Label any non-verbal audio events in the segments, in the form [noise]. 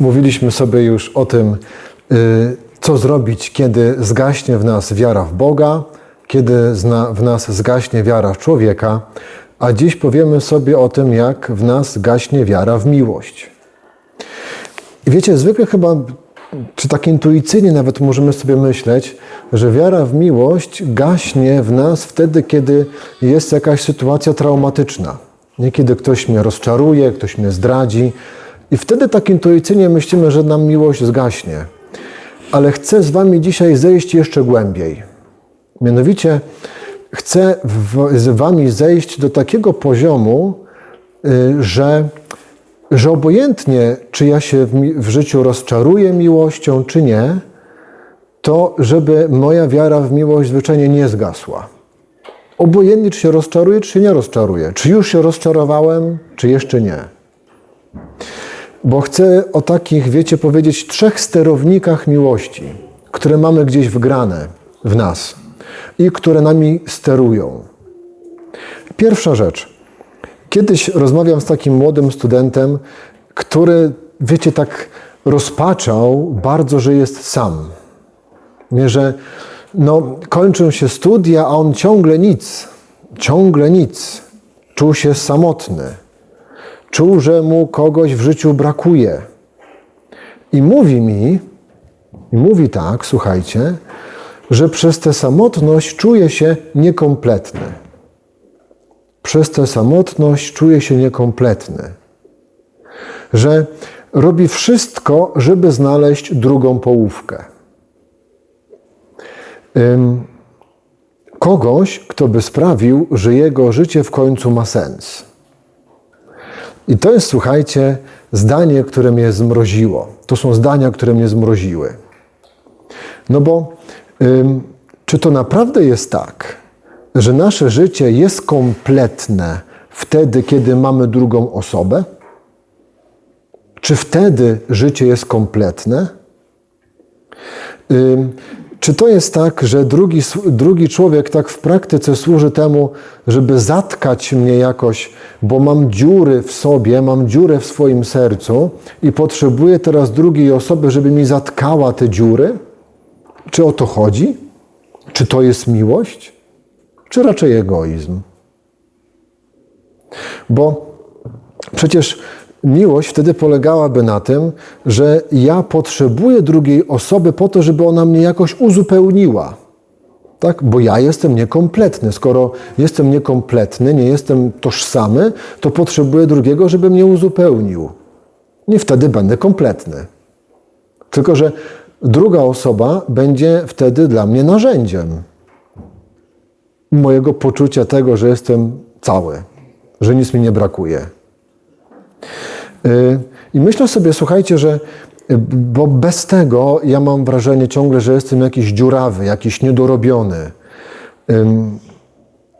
Mówiliśmy sobie już o tym, y, co zrobić, kiedy zgaśnie w nas wiara w Boga, kiedy w nas zgaśnie wiara w człowieka, a dziś powiemy sobie o tym, jak w nas gaśnie wiara w miłość. I wiecie, zwykle chyba, czy tak intuicyjnie nawet możemy sobie myśleć, że wiara w miłość gaśnie w nas wtedy, kiedy jest jakaś sytuacja traumatyczna. Nie kiedy ktoś mnie rozczaruje, ktoś mnie zdradzi. I wtedy tak intuicyjnie myślimy, że nam miłość zgaśnie. Ale chcę z Wami dzisiaj zejść jeszcze głębiej. Mianowicie chcę w, z Wami zejść do takiego poziomu, y, że że obojętnie, czy ja się w, w życiu rozczaruję miłością, czy nie, to żeby moja wiara w miłość zwyczajnie nie zgasła. Obojętnie, czy się rozczaruję, czy się nie rozczaruję. Czy już się rozczarowałem, czy jeszcze nie. Bo chcę o takich, wiecie, powiedzieć, trzech sterownikach miłości, które mamy gdzieś wgrane w nas i które nami sterują. Pierwsza rzecz. Kiedyś rozmawiam z takim młodym studentem, który, wiecie, tak rozpaczał bardzo, że jest sam. Nie, że no, kończą się studia, a on ciągle nic, ciągle nic. Czuł się samotny. Czuł, że mu kogoś w życiu brakuje. I mówi mi, i mówi tak, słuchajcie, że przez tę samotność czuje się niekompletny przez tę samotność czuje się niekompletny. Że robi wszystko, żeby znaleźć drugą połówkę. Kogoś, kto by sprawił, że jego życie w końcu ma sens. I to jest, słuchajcie, zdanie, które mnie zmroziło. To są zdania, które mnie zmroziły. No bo ym, czy to naprawdę jest tak, że nasze życie jest kompletne wtedy, kiedy mamy drugą osobę? Czy wtedy życie jest kompletne? Ym, Czy to jest tak, że drugi, drugi człowiek tak w praktyce służy temu, żeby zatkać mnie jakoś, bo mam dziury w sobie, mam dziurę w swoim sercu i potrzebuję teraz drugiej osoby, żeby mi zatkała te dziury? Czy o to chodzi? Czy to jest miłość? czy raczej egoizm? Bo przecież miłość wtedy polegałaby na tym, że ja potrzebuję drugiej osoby po to, żeby ona mnie jakoś uzupełniła. Tak? Bo ja jestem niekompletny. Skoro jestem niekompletny, nie jestem tożsamy, to potrzebuję drugiego, żeby mnie uzupełnił. I wtedy będę kompletny. Tylko, że druga osoba będzie wtedy dla mnie narzędziem mojego poczucia tego, że jestem cały, że nic mi nie brakuje. Y, I myślę sobie, słuchajcie, że y, bo bez tego ja mam wrażenie ciągle, że jestem jakiś dziurawy, jakiś niedorobiony.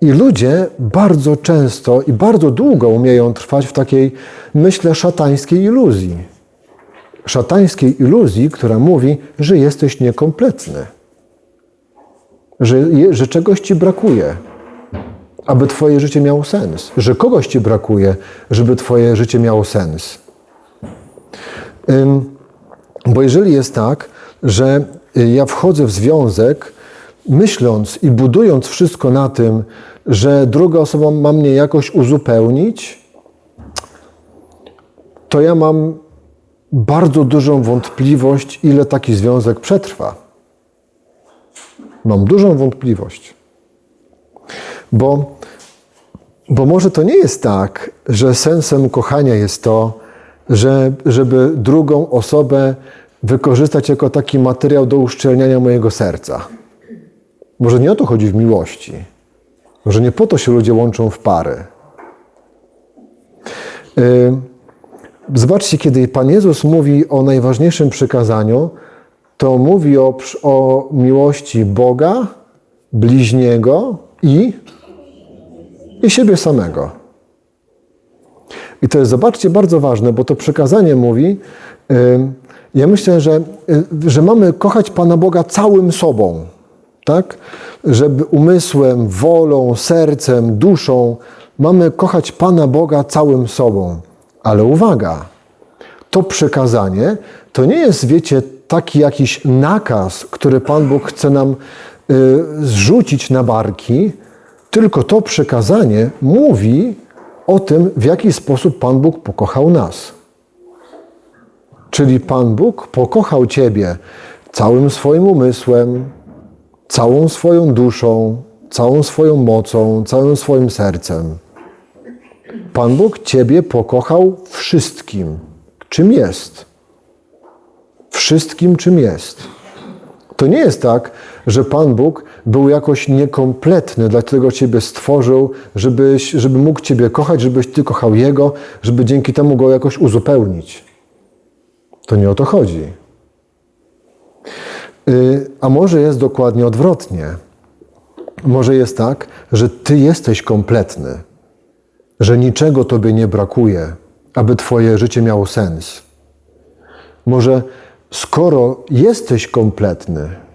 I ludzie bardzo często i bardzo długo umieją trwać w takiej, myślę, szatańskiej iluzji. Szatańskiej iluzji, która mówi, że jesteś niekompletny że, że czegoś ci brakuje, aby Twoje życie miało sens, że kogoś ci brakuje, żeby Twoje życie miało sens. Bo jeżeli jest tak, że y, ja wchodzę w związek, myśląc i budując wszystko na tym, że druga osoba ma mnie jakoś uzupełnić, to ja mam bardzo dużą wątpliwość, ile taki związek przetrwa. Mam dużą wątpliwość. Bo, bo może to nie jest tak, że sensem kochania jest to, że, żeby drugą osobę wykorzystać jako taki materiał do uszczelniania mojego serca. Może nie o to chodzi w miłości. Może nie po to się ludzie łączą w pary. Yy, Zobaczcie, kiedy Pan Jezus mówi o najważniejszym przykazaniu, to mówi o, o miłości Boga, bliźniego i, i siebie samego. I to jest, zobaczcie, bardzo ważne, bo to przykazanie mówi, ja myślę, że, y, że mamy kochać Pana Boga całym sobą, tak? Żeby umysłem, wolą, sercem, duszą mamy kochać Pana Boga całym sobą. Ale uwaga, to to przekazanie to nie jest, wiecie, taki jakiś nakaz, który Pan Bóg chce nam y, zrzucić na barki, tylko to przekazanie mówi o tym, w jaki sposób Pan Bóg pokochał nas. Czyli Pan Bóg pokochał Ciebie całym swoim umysłem, całą swoją duszą, całą swoją mocą, całym swoim sercem. Pan Bóg Ciebie pokochał wszystkim, czym jest. Wszystkim, czym jest. To nie jest tak, że Pan Bóg był jakoś niekompletny, dlatego Ciebie stworzył, żebyś, żeby mógł Ciebie kochać, żebyś Ty kochał Jego, żeby dzięki temu Go jakoś uzupełnić. To nie o to chodzi. Y, A może jest dokładnie odwrotnie. Może jest tak, że Ty jesteś kompletny, że niczego Tobie nie brakuje, aby Twoje życie miało sens. Może skoro jesteś kompletny,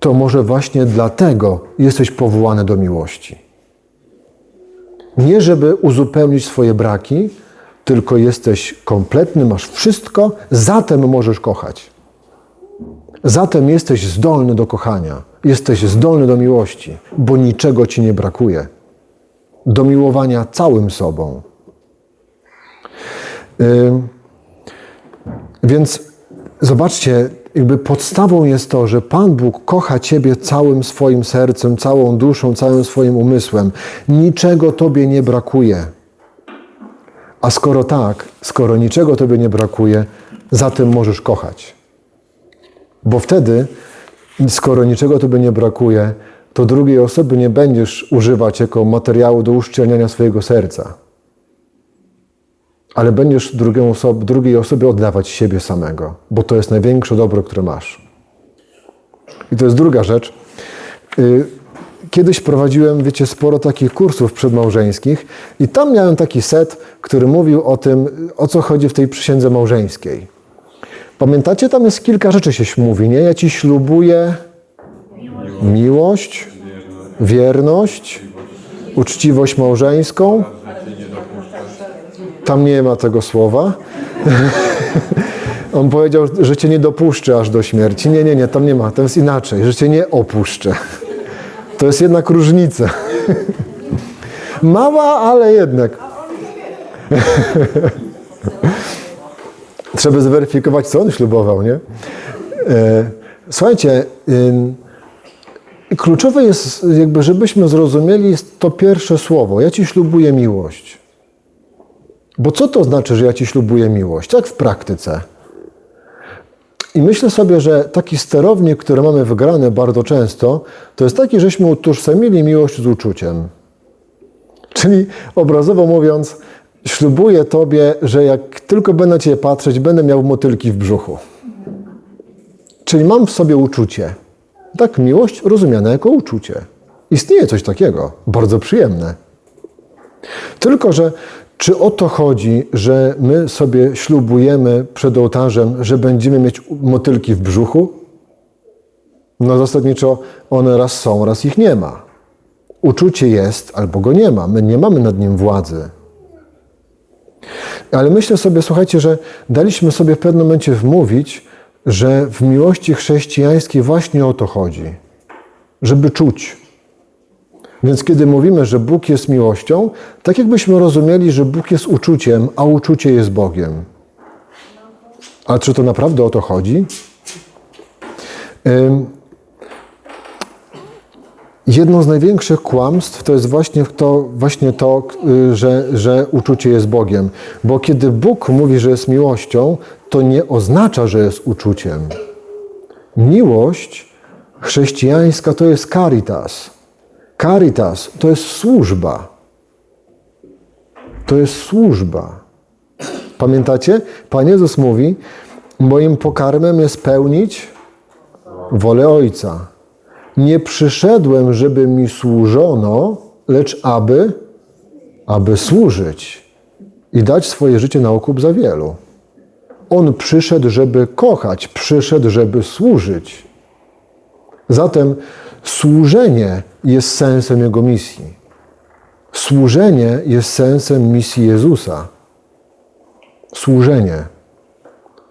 to może właśnie dlatego jesteś powołany do miłości. Nie żeby uzupełnić swoje braki, tylko jesteś kompletny, masz wszystko, zatem możesz kochać. Zatem jesteś zdolny do kochania, jesteś zdolny do miłości, bo niczego ci nie brakuje. Do miłowania całym sobą. Ym, Więc zobaczcie, jakby podstawą jest to, że Pan Bóg kocha Ciebie całym swoim sercem, całą duszą, całym swoim umysłem. Niczego Tobie nie brakuje. A skoro tak, skoro niczego Tobie nie brakuje, zatem możesz kochać. Bo wtedy, skoro niczego Tobie nie brakuje, to drugiej osoby nie będziesz używać jako materiału do uszczelniania swojego serca. Ale będziesz osobie, drugiej osobie oddawać siebie samego, bo to jest największe dobro, które masz. I to jest druga rzecz. Y, Kiedyś prowadziłem, wiecie, sporo takich kursów przedmałżeńskich i tam miałem taki set, który mówił o tym, o co chodzi w tej przysiędze małżeńskiej. Pamiętacie, tam jest kilka rzeczy się mówi, nie? Ja ci ślubuję miłość, wierność, uczciwość małżeńską. Tam nie ma tego słowa. [laughs] On powiedział, że cię nie dopuszczę aż do śmierci. Nie, nie, nie, tam nie ma. To jest inaczej, że cię nie opuszczę. To jest jednak różnica. [laughs] Mała, ale jednak. [laughs] Trzeba zweryfikować, co on ślubował, nie? E, Słuchajcie, kluczowe jest, jakby, żebyśmy zrozumieli to pierwsze słowo. Ja ci ślubuję miłość. Bo co to znaczy, że ja ci ślubuję miłość? Tak w praktyce. I myślę sobie, że taki sterownik, który mamy wygrany bardzo często, to jest taki, żeśmy utożsamili miłość z uczuciem. Czyli obrazowo mówiąc, ślubuję Tobie, że jak tylko będę Cię patrzeć, będę miał motylki w brzuchu. Czyli mam w sobie uczucie. Tak, miłość rozumiana jako uczucie. Istnieje coś takiego, bardzo przyjemne. Tylko, że czy o to chodzi, że my sobie ślubujemy przed ołtarzem, że będziemy mieć motylki w brzuchu? No zasadniczo one raz są, raz ich nie ma. Uczucie jest albo go nie ma. My nie mamy nad nim władzy. Ale myślę sobie, słuchajcie, że daliśmy sobie w pewnym momencie wmówić, że w miłości chrześcijańskiej właśnie o to chodzi. Żeby czuć. Więc kiedy mówimy, że Bóg jest miłością, tak jakbyśmy rozumieli, że Bóg jest uczuciem, a uczucie jest Bogiem. A czy to naprawdę o to chodzi? Jedno z największych kłamstw to jest właśnie to, właśnie to y, że, że uczucie jest Bogiem. Bo kiedy Bóg mówi, że jest miłością, to nie oznacza, że jest uczuciem. Miłość chrześcijańska to jest caritas. Caritas to jest służba. To jest służba. Pamiętacie? Pan Jezus mówi: Moim pokarmem jest pełnić wolę Ojca. Nie przyszedłem, żeby mi służono, lecz aby, aby służyć i dać swoje życie na okup za wielu. On przyszedł, żeby kochać, przyszedł, żeby służyć. Zatem służenie jest sensem Jego misji. Służenie jest sensem misji Jezusa. Służenie.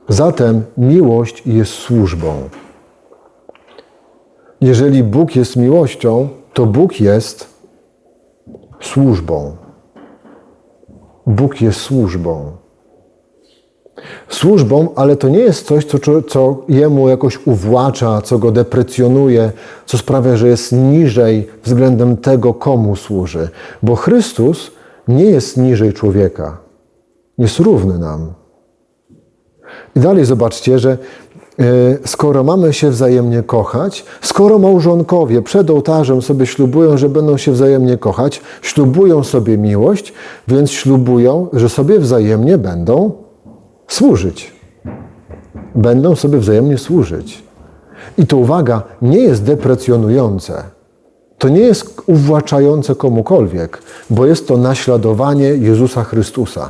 Zatem miłość jest służbą. Jeżeli Bóg jest miłością, to Bóg jest służbą. Bóg jest służbą. Służbą, ale to nie jest coś, co, co jemu jakoś uwłacza, co go deprecjonuje, co sprawia, że jest niżej względem tego, komu służy. Bo Chrystus nie jest niżej człowieka, jest równy nam. I dalej zobaczcie, że e, skoro mamy się wzajemnie kochać, skoro małżonkowie przed ołtarzem sobie ślubują, że będą się wzajemnie kochać, ślubują sobie miłość, więc ślubują, że sobie wzajemnie będą służyć. Będą sobie wzajemnie służyć. I to uwaga, nie jest deprecjonujące. To nie jest uwłaczające komukolwiek, bo jest to naśladowanie Jezusa Chrystusa.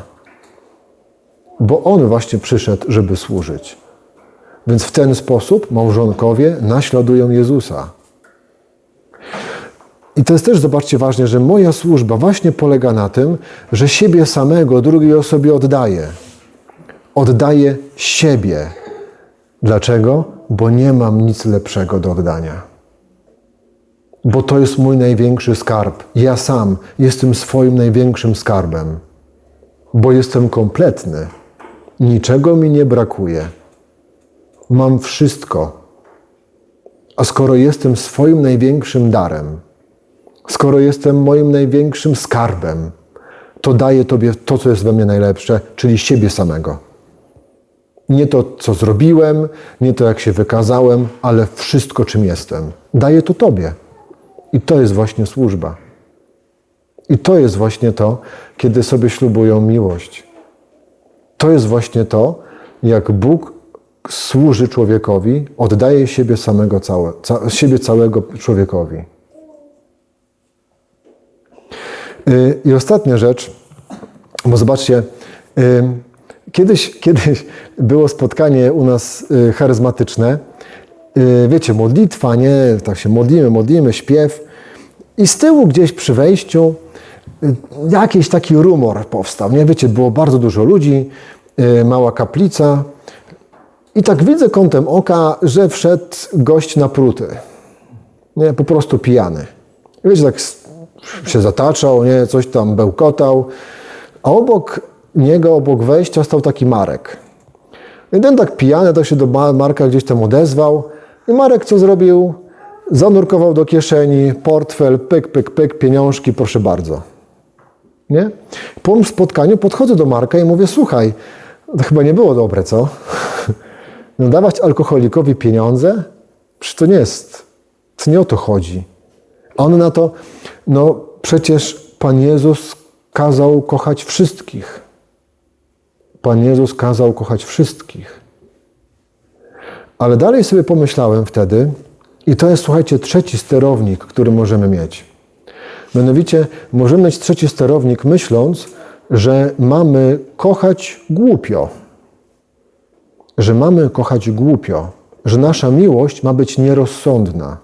Bo On właśnie przyszedł, żeby służyć. Więc w ten sposób małżonkowie naśladują Jezusa. I to jest też, zobaczcie, ważne, że moja służba właśnie polega na tym, że siebie samego drugiej osobie oddaję. Oddaję siebie. Dlaczego? Bo nie mam nic lepszego do oddania. Bo to jest mój największy skarb. Ja sam jestem swoim największym skarbem. Bo jestem kompletny. Niczego mi nie brakuje. Mam wszystko. A skoro jestem swoim największym darem, skoro jestem moim największym skarbem, to daję Tobie to, co jest we mnie najlepsze, czyli siebie samego. Nie to, co zrobiłem, nie to, jak się wykazałem, ale wszystko, czym jestem. Daję to Tobie. I to jest właśnie służba. I to jest właśnie to, kiedy sobie ślubują miłość. To jest właśnie to, jak Bóg służy człowiekowi, oddaje siebie samego całe, ca, siebie całego człowiekowi. Y, I ostatnia rzecz, bo zobaczcie, kiedyś, kiedyś było spotkanie u nas y, charyzmatyczne. Wiecie, modlitwa, nie? Tak się modlimy, modlimy, śpiew. I z tyłu gdzieś przy wejściu jakiś taki rumor powstał. Nie wiecie, było bardzo dużo ludzi, mała kaplica. I tak widzę kątem oka, że wszedł gość napruty. Nie, po prostu pijany. Wiecie, tak się zataczał, nie, coś tam bełkotał. A obok niego, obok wejścia stał taki Marek. I ten tak pijany, tak się do Marka gdzieś tam odezwał. I Marek co zrobił? Zanurkował do kieszeni, portfel, pyk, pyk, pyk, pieniążki, proszę bardzo. Nie? Po spotkaniu podchodzę do Marka i mówię, słuchaj, to chyba nie było dobre, co? [laughs] No dawać alkoholikowi pieniądze? Przecież to nie jest, to nie o to chodzi. A on na to, no przecież Pan Jezus kazał kochać wszystkich. Pan Jezus kazał kochać wszystkich. Ale dalej sobie pomyślałem wtedy, i to jest, słuchajcie, trzeci sterownik, który możemy mieć. Mianowicie możemy mieć trzeci sterownik, myśląc, że mamy kochać głupio. Że mamy kochać głupio, że nasza miłość ma być nierozsądna.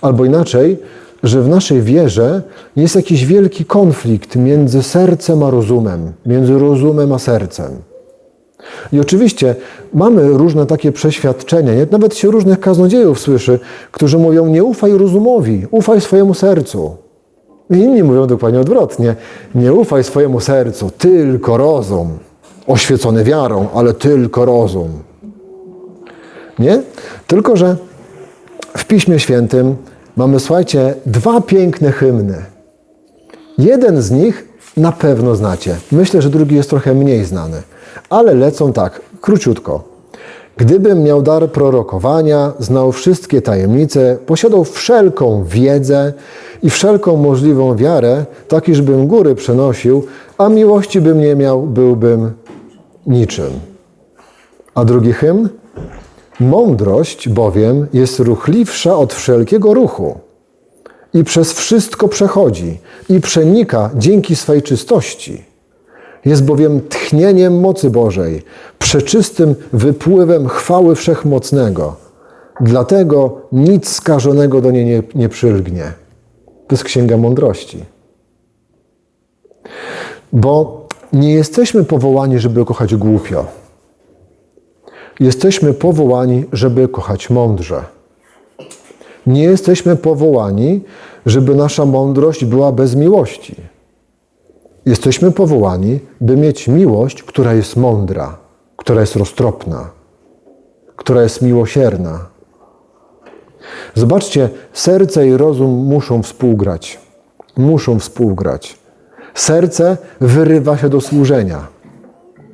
Albo inaczej, że w naszej wierze jest jakiś wielki konflikt między sercem a rozumem, między rozumem a sercem. I oczywiście mamy różne takie przeświadczenia, nawet się różnych kaznodziejów słyszy, którzy mówią: Nie ufaj rozumowi, ufaj swojemu sercu. I inni mówią dokładnie odwrotnie: Nie ufaj swojemu sercu, tylko rozum. Oświecony wiarą, ale tylko rozum. Nie? Tylko, że w Piśmie Świętym mamy, słuchajcie, dwa piękne hymny. Jeden z nich na pewno znacie. Myślę, że drugi jest trochę mniej znany. Ale lecą tak, króciutko. Gdybym miał dar prorokowania, znał wszystkie tajemnice, posiadał wszelką wiedzę i wszelką możliwą wiarę, tak iżbym góry przenosił, a miłości bym nie miał, byłbym niczym. A drugi hymn? Mądrość bowiem jest ruchliwsza od wszelkiego ruchu i przez wszystko przechodzi i przenika dzięki swej czystości. Jest bowiem tchnieniem mocy Bożej, przeczystym wypływem chwały wszechmocnego. Dlatego nic skażonego do niej nie, nie przylgnie. To jest księga mądrości. Bo nie jesteśmy powołani, żeby kochać głupio. Jesteśmy powołani, żeby kochać mądrze. Nie jesteśmy powołani, żeby nasza mądrość była bez miłości. Jesteśmy powołani, by mieć miłość, która jest mądra, która jest roztropna, która jest miłosierna. Zobaczcie, serce i rozum muszą współgrać. Muszą współgrać. Serce wyrywa się do służenia.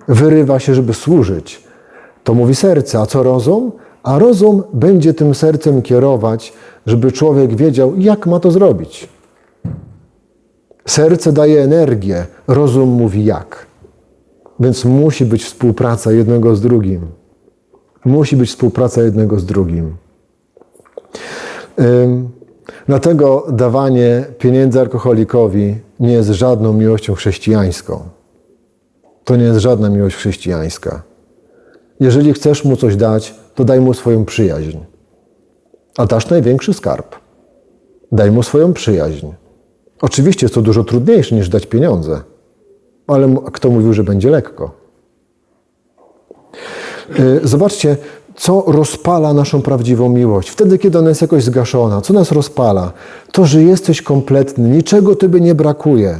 Wyrywa się, żeby służyć. To mówi serce, a co rozum? A rozum będzie tym sercem kierować, żeby człowiek wiedział, jak ma to zrobić. Serce daje energię, rozum mówi jak. Więc musi być współpraca jednego z drugim. Musi być współpraca jednego z drugim. Ym, Dlatego dawanie pieniędzy alkoholikowi nie jest żadną miłością chrześcijańską. To nie jest żadna miłość chrześcijańska. Jeżeli chcesz mu coś dać, to daj mu swoją przyjaźń. A dasz największy skarb. Daj mu swoją przyjaźń. Oczywiście jest to dużo trudniejsze niż dać pieniądze, ale kto mówił, że będzie lekko? Y, Zobaczcie, co rozpala naszą prawdziwą miłość. Wtedy, kiedy ona jest jakoś zgaszona, co nas rozpala? To, że jesteś kompletny, niczego Tobie nie brakuje.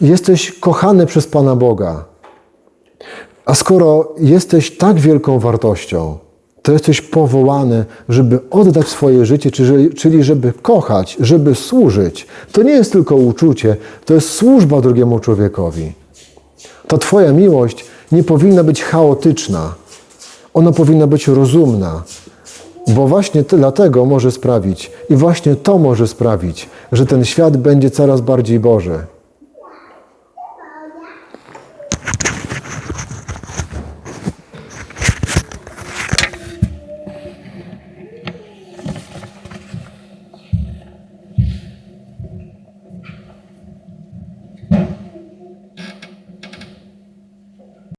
Jesteś kochany przez Pana Boga. A skoro jesteś tak wielką wartością, to jesteś powołany, żeby oddać swoje życie, czyli- żeby kochać, żeby służyć. To nie jest tylko uczucie, to jest służba drugiemu człowiekowi. Ta Twoja miłość nie powinna być chaotyczna. Ona powinna być rozumna, bo właśnie dlatego może sprawić, i właśnie to może sprawić, że ten świat będzie coraz bardziej Boży.